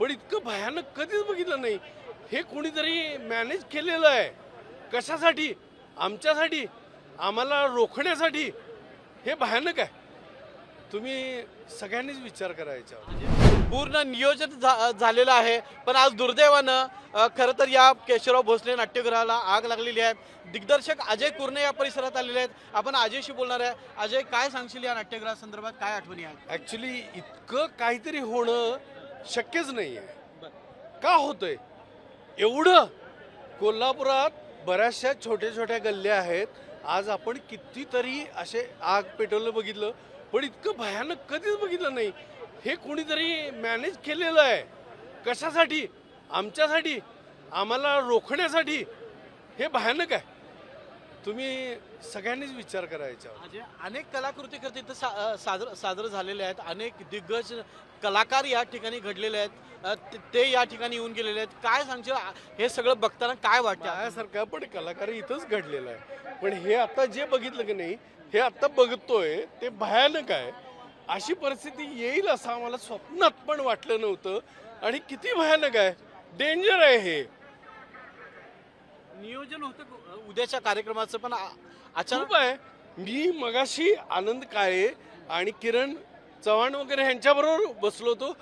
पण इतकं भयानक कधीच बघितलं नाही. हे कोणीतरी मॅनेज केलेलं आहे. कशासाठी? आमच्यासाठी? आम्हाला रोखण्यासाठी? हे भयानक आहे. तुम्ही सगळ्यांनीच विचार करायचा पूर्ण नियोजन झा- झालेलं आहे. पण आज दुर्दैवानं खरं तर या केशवराव भोसले नाट्यगृहाला आग लागलेली आहे. दिग्दर्शक अजय कुर्णे या परिसरात आलेले आहेत. आपण अजयशी बोलणार आहे. अजय काय सांगशील या नाट्यगृहासंदर्भात? काय आठवणी आहेत? ऍक्च्युली इतकं काहीतरी होणं शक्यच नाही आहे का होतंय? एवढं कोल्हापुरात बऱ्याचशा छोट्या छोट्या गल्ल्या आहेत. आज आपण कितीतरी असे आग पेटवलं बघितलं पण इतकं भयानक कधीच बघितलं नाही. हे कोणीतरी मॅनेज केलेलं आहे. कशासाठी? आमच्यासाठी? आम्हाला रोखण्यासाठी? हे भयानक आहे. तुम्ही सगळ्यांनीच विचार करायचा. अजय अनेक कलाकृती करते इथं सा अ, सादर सादर झालेले आहेत. अनेक दिग्गज कलाकार या ठिकाणी घडलेले आहेत. अ, ते- ते या ठिकाणी येऊन गेलेले आहेत. काय सांगशील? आ- हे सगळं बघताना काय वाटतं? माझ्यासारखा पण कलाकार इथंच घडलेला आहे. पण हे आता जे बघितलं की नाही हे आता बघतोय ते भयानक आहे. अशी परिस्थिती येईल असं आम्हाला स्वप्नात पण वाटलं नव्हतं. आणि किती भयानक आहे. डेंजर आहे हे. नियोजन होतं उद्याच्या कार्यक्रमाचं पण आ- अचानक आहे. मी मगाशी आनंद काळे आणि किरण चव्हाण वगैरे ह्यांच्याबरोबर बसलो होतो.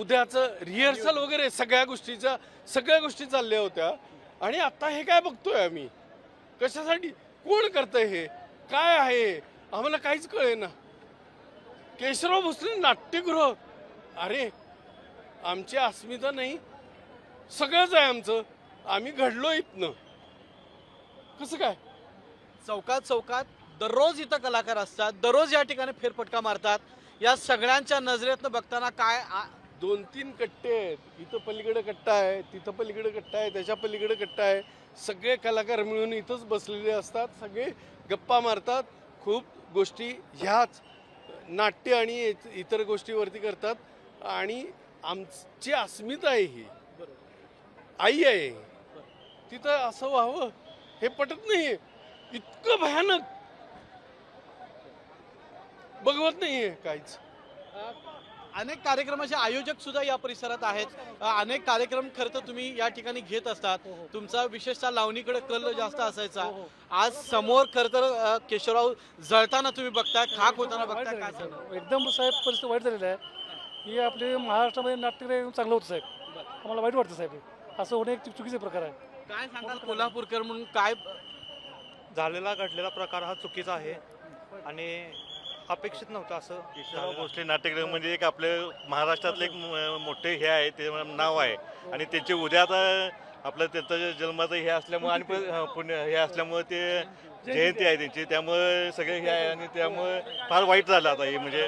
उद्याचं रिहर्सल वगैरे सगळ्या गोष्टीचा सगळ्या गोष्टी चालल्या होत्या. आणि आता हे काय बघतोय आम्ही? कशासाठी? कोण करतंय हे? काय आहे? आम्हाला काहीच कळे ना केशवराव भोसले नाट्यगृह. अरे आमची अस्मिता नाही सगळंच आहे आमचं. आम्ही घडलो इथनं. कसं काय? चौकात चौकात दररोज इथं कलाकार असतात दररोज या ठिकाणी फेरफटका मारतात. या सगळ्यांच्या नजरेतनं बघताना काय आ- दोन तीन कट्टे आहेत. इथं पलीकडे कट्टा आहे तिथं पलीकडे कट्टा आहे त्याच्या पलीकडे कट्टा आहे. सगळे कलाकार मिळून इथंच बसलेले असतात सगळे गप्पा मारतात. खूप गोष्टी ह्याच नाट्य आणि इत- इतर गोष्टीवरती करतात. आणि आमची अस्मिता आहे ही. आई आहे. तिथं असं व्हावं हे पटत नाहीये. इतकं भयानक. बघवत नाहीये काहीच. अनेक कार्यक्रमाचे आयोजक सुद्धा या परिसरात आहेत. अनेक कार्यक्रम खरं तर तुम्ही या ठिकाणी घेत असतात. तुमचा विशेषतः लावणीकडे कल जास्त असायचा. आज समोर खरं तर केशवराव जळताना तुम्ही बघताय खाक होताना बघताय काय. एकदम साहेब परिस्थिती वाईट झालेली आहे. की आपले महाराष्ट्रामध्ये नाट्यगृह एकदम चांगलं होतं साहेब. आम्हाला वाईट वाटतं साहेब. हे. असं होणे एक चुकीचा प्रकार आहे. काय सांगाल कोल्हापूरकर म्हणून काय झालेला घडलेला प्रकार हा चुकीचा आहे आणि अपेक्षित नव्हतं असं केशवराव झालेलं. भोसले नाट्यगृह म्हणजे एक आपले महाराष्ट्रातले एक म- मोठे हे आहे ते नाव आहे. आणि त्यांचे उद्या आता आपलं त्यांचं जन्माचं हे असल्यामुळे आणि पण, हं, पुण्य हे असल्यामुळे ते जयंती आहे त्यांची. त्यामुळे सगळे हे आहे आणि त्यामुळे फार वाईट झालं आता हे म्हणजे